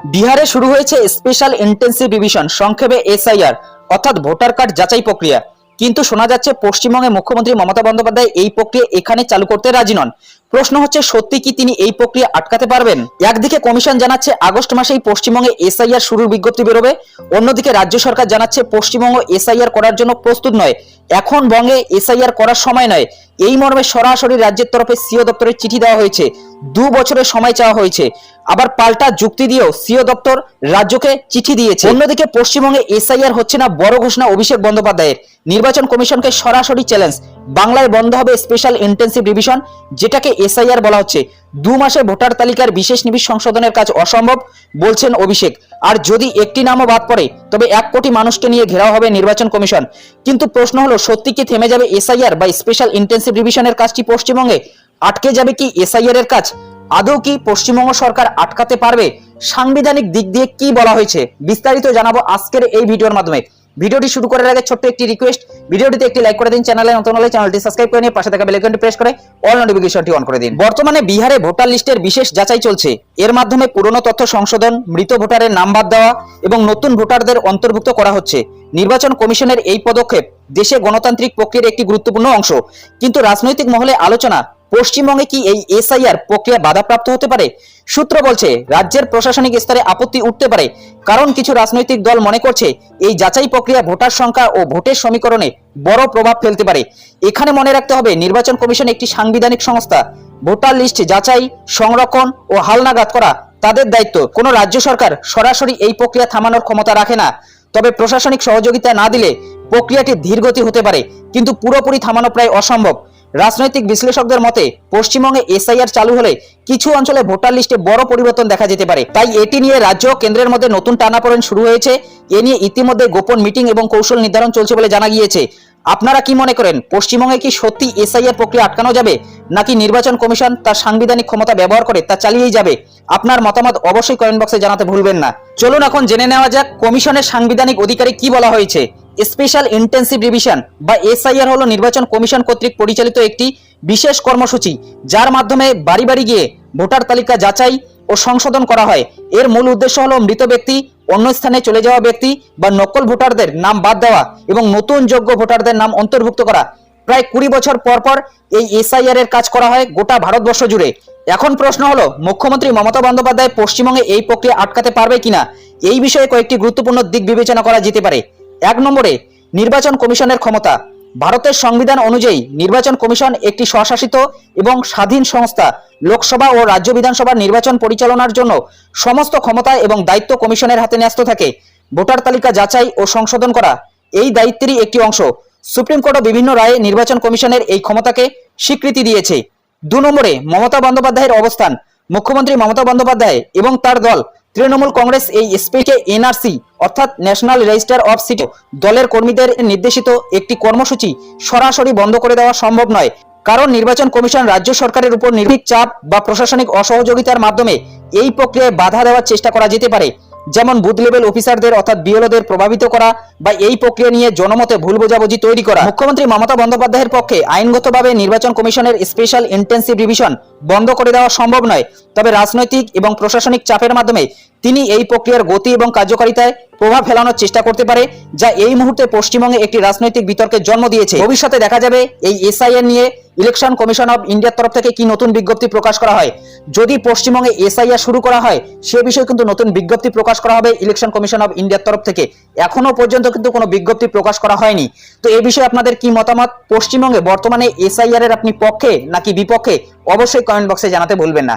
বিহারে শুরু হয়েছে স্পেশাল ইন্টেন্সিভ ডিভিশন সংক্ষেপে এসআইআর অর্থাৎ ভোটার কার্ড যাচাই প্রক্রিয়া। কিন্তু শোনা যাচ্ছে পশ্চিমবঙ্গে মুখ্যমন্ত্রী মমতা বন্দ্যোপাধ্যায় এই প্রক্রিয়া এখানে চালু করতে রাজি নন। প্রশ্ন হচ্ছে, সত্যি কি তিনি এই প্রক্রিয়া আটকাতে পারবেন? একদিকে কমিশন জানাচ্ছে, আগস্ট মাসেই পশ্চিমবঙ্গে এসআইআর শুরুর বিজ্ঞপ্তি বেরোবে। অন্যদিকে রাজ্য সরকার জানাচ্ছে, পশ্চিমবঙ্গ এসআইআর করার জন্য প্রস্তুত নয়। এখন বঙ্গে এসআইআর করার সময় নয়। এই মর্মে সরাসরি রাজ্যের তরফে সিও দপ্তরের চিঠি দেওয়া হয়েছে। দু বছরের সময় চাওয়া হয়েছে। আবার পাল্টা যুক্তি দিয়েও সিও দপ্তর রাজ্যকে চিঠি দিয়েছে। অন্যদিকে পশ্চিমবঙ্গে এসআইআর হচ্ছে না বড় ঘোষণা অভিষেক বন্দ্যোপাধ্যায়ের। নির্বাচন কমিশনকে সরাসরি চ্যালেঞ্জ। বাংলায় বন্ধ হবে স্পেশাল ইন্টেন্সিভ রিভিশন যেটাকে এসআইআর বলা হচ্ছে। দু মাসে ভোটার তালিকার বিশেষ নিবিশ সংশোধনের কাজ অসম্ভব, বলছেন অভিষেক। আর যদি একটি নামও বাদ পড়ে, তবে এক কোটি মানুষকে নিয়ে ঘেরাও হবে নির্বাচন কমিশন। কিন্তু প্রশ্ন হলো, সত্যি কি থেমে যাবে এসআইআর বা স্পেশাল ইন্টেন্সিভ রিভিশনের কাজটি পশ্চিমবঙ্গে? আটকে যাবে কি এসআইআর এর কাজ? আদৌ কি পশ্চিমবঙ্গ সরকার আটকাতে পারবে? সাংবিধানিক দিক দিয়ে কি বলা হয়েছে? বিস্তারিত জানাব আজকের এই ভিডিওর মাধ্যমে। ভিডিওটি শুরু করার আগে ছোট্ট একটি রিকোয়েস্ট ভিডিওটিতে একটি লাইক করে দিন চ্যানেলে নতুন হলে চ্যানেলটি সাবস্ক্রাইব করে নিয়ে পাশে থাকা বেল আইকনটি প্রেস করে অল নোটিফিকেশনটি অন করে দিন। বর্তমানে বিহারে ভোটার লিস্টের বিশেষ যাচাই চলছে। এর মাধ্যমে পুরনো তথ্য সংশোধন, মৃত ভোটারের নাম বাদ দেওয়া এবং নতুন ভোটারদের অন্তর্ভুক্ত করা হচ্ছে। নির্বাচন কমিশনের এই পদক্ষেপ দেশে গণতান্ত্রিক প্রক্রিয়ার একটি গুরুত্বপূর্ণ অংশ। কিন্তু রাজনৈতিক মহলে আলোচনা পশ্চিমবঙ্গে কি এই এসআইআর প্রক্রিয়া বাধাপ্রাপ্ত হতে পারে? সূত্র বলছে, রাজ্যের প্রশাসনিক স্তরে আপত্তি উঠতে পারে, কারণ কিছু রাজনৈতিক দল মনে করছে এই যাচাই প্রক্রিয়া ভোটার সংখ্যা ও ভোটের সমীকরণে বড় প্রভাব ফেলতে পারে। এখানে মনে রাখতে হবে, নির্বাচন কমিশন একটি সাংবিধানিক সংস্থা। ভোটার লিস্ট যাচাই, সংরক্ষণ ও হালনাগাদ করা তাদের দায়িত্ব। কোনো রাজ্য সরকার সরাসরি এই প্রক্রিয়া থামানোর ক্ষমতা রাখে না। তবে প্রশাসনিক সহযোগিতা না দিলে প্রক্রিয়াটি ধীরগতি হতে পারে, কিন্তু পুরোপুরি থামানো প্রায় অসম্ভব। রাজনৈতিক বিশ্লেষকদের মতে, পশ্চিমবঙ্গে এসআইআর চালু হলে কিছু অঞ্চলে ভোটার লিস্টে বড় পরিবর্তন দেখা যেতে পারে। তাই এটি নিয়ে রাজ্য ও কেন্দ্রের মধ্যে নতুন টানাপোড়েন শুরু হয়েছে। এ নিয়ে ইতিমধ্যে গোপন মিটিং এবং কৌশল নির্ধারণ চলছে বলে জানা গিয়েছে। আপনারা কি মনে করেন, পশ্চিমবঙ্গে কি সত্যি এসআইআর প্রক্রিয়া আটকানো যাবে, নাকি নির্বাচন কমিশন তার সাংবিধানিক ক্ষমতা ব্যবহার করে তা চালিয়েই যাবে? আপনার মতামত অবশ্যই কমেন্ট বক্সে জানাতে ভুলবেন না। চলুন এখন জেনে নেওয়া যাক, কমিশনের সাংবিধানিক অধিকারে কি বলা হয়েছে? স্পেশাল ইন্টেন্সিভ রিভিশন বা এসআইআর হলো নির্বাচন কমিশন কর্তৃক পরিচালিত একটি বিশেষ কর্মসূচি, যার মাধ্যমে বাড়ি বাড়ি গিয়ে ভোটার তালিকা যাচাই ও সংশোধন করা হয়। এর মূল উদ্দেশ্য হলো মৃত ব্যক্তি, অন্য স্থানে চলে যাওয়া ব্যক্তি বা নকল ভোটারদের নাম বাদ দেওয়া এবং নতুন যোগ্য ভোটারদের নাম অন্তর্ভুক্ত করা। প্রায় কুড়ি বছর পর পর এই এসআইআর এর কাজ করা হয় গোটা ভারতবর্ষ জুড়ে। এখন প্রশ্ন হলো, মুখ্যমন্ত্রী মমতা বন্দ্যোপাধ্যায় পশ্চিমবঙ্গে এই প্রক্রিয়া আটকাতে পারবে কিনা? এই বিষয়ে কয়েকটি গুরুত্বপূর্ণ দিক বিবেচনা করা যেতে পারে। এক নম্বরে নির্বাচন কমিশনের ক্ষমতা। ভারতের সংবিধান অনুযায়ী নির্বাচন কমিশন একটি স্বশাসিত এবং স্বাধীন সংস্থা। লোকসভা ও রাজ্য বিধানসভার নির্বাচন পরিচালনার জন্য সমস্ত ক্ষমতা এবং দায়িত্ব কমিশনের হাতে ন্যস্ত থাকে। ভোটার তালিকা যাচাই ও সংশোধন করা, এই দায়িত্বেরই একটি অংশ। সুপ্রিম কোর্টও বিভিন্ন রায়ে নির্বাচন কমিশনের এই ক্ষমতাকে স্বীকৃতি দিয়েছে। দু নম্বরে মমতা বন্দ্যোপাধ্যায়ের অবস্থান। মুখ্যমন্ত্রী মমতা বন্দ্যোপাধ্যায় এবং তার দল তৃণমূল কংগ্রেস এই স্পিকে এনআরসি, অর্থাৎ ন্যাশনাল রেজিস্টার অফ সিটি, দলের কর্মীদের নির্দেশিত একটি কর্মসূচি সরাসরি বন্ধ করে দেওয়া সম্ভব নয়। কারণ নির্বাচন কমিশন রাজ্য সরকারের উপর নির্ভীক চাপ বা প্রশাসনিক অসহযোগিতার মাধ্যমে এই প্রক্রিয়ায় বাধা দেওয়ার চেষ্টা করা যেতে পারে। যেমন বুথ লেভেল অফিসারদের অর্থাৎ বিএলওদের প্রভাবিত করা বা এই প্রক্রিয়া নিয়ে জনমতে ভুল বোঝাবুঝি তৈরি করা। মুখ্যমন্ত্রী মমতা বন্দ্যোপাধ্যায়ের পক্ষে আইনগতভাবে নির্বাচন কমিশনের স্পেশাল ইন্টেন্সিভ রিভিশন বন্ধ করে দেওয়া সম্ভব নয়। তবে রাজনৈতিক এবং প্রশাসনিক চাপের মাধ্যমে তিনি এই প্রক্রিয়ার গতি এবং কার্যকারিতায় প্রভাব ফেলানোর চেষ্টা করতে পারে, যা এই মুহূর্তে পশ্চিমবঙ্গে একটি রাজনৈতিক বিতর্কের জন্ম দিয়েছে। ভবিষ্যতে দেখা যাবে এই এসআইএর নিয়ে ইলেকশন কমিশন অব ইন্ডিয়ার তরফ থেকে কি নতুন বিজ্ঞপ্তি প্রকাশ করা হয়। যদি পশ্চিমবঙ্গে এসআইআর শুরু করা হয়, সে বিষয়ে কিন্তু নতুন বিজ্ঞপ্তি প্রকাশ করা হবে ইলেকশন কমিশন অব ইন্ডিয়ার তরফ থেকে। এখনও পর্যন্ত কিন্তু কোনো বিজ্ঞপ্তি প্রকাশ করা হয়নি। তো এ বিষয়ে আপনাদের কি মতামত? পশ্চিমবঙ্গে বর্তমানে এসআইআর এর আপনি পক্ষে নাকি বিপক্ষে? অবশ্যই কমেন্ট বক্সে জানাতে ভুলবেন না।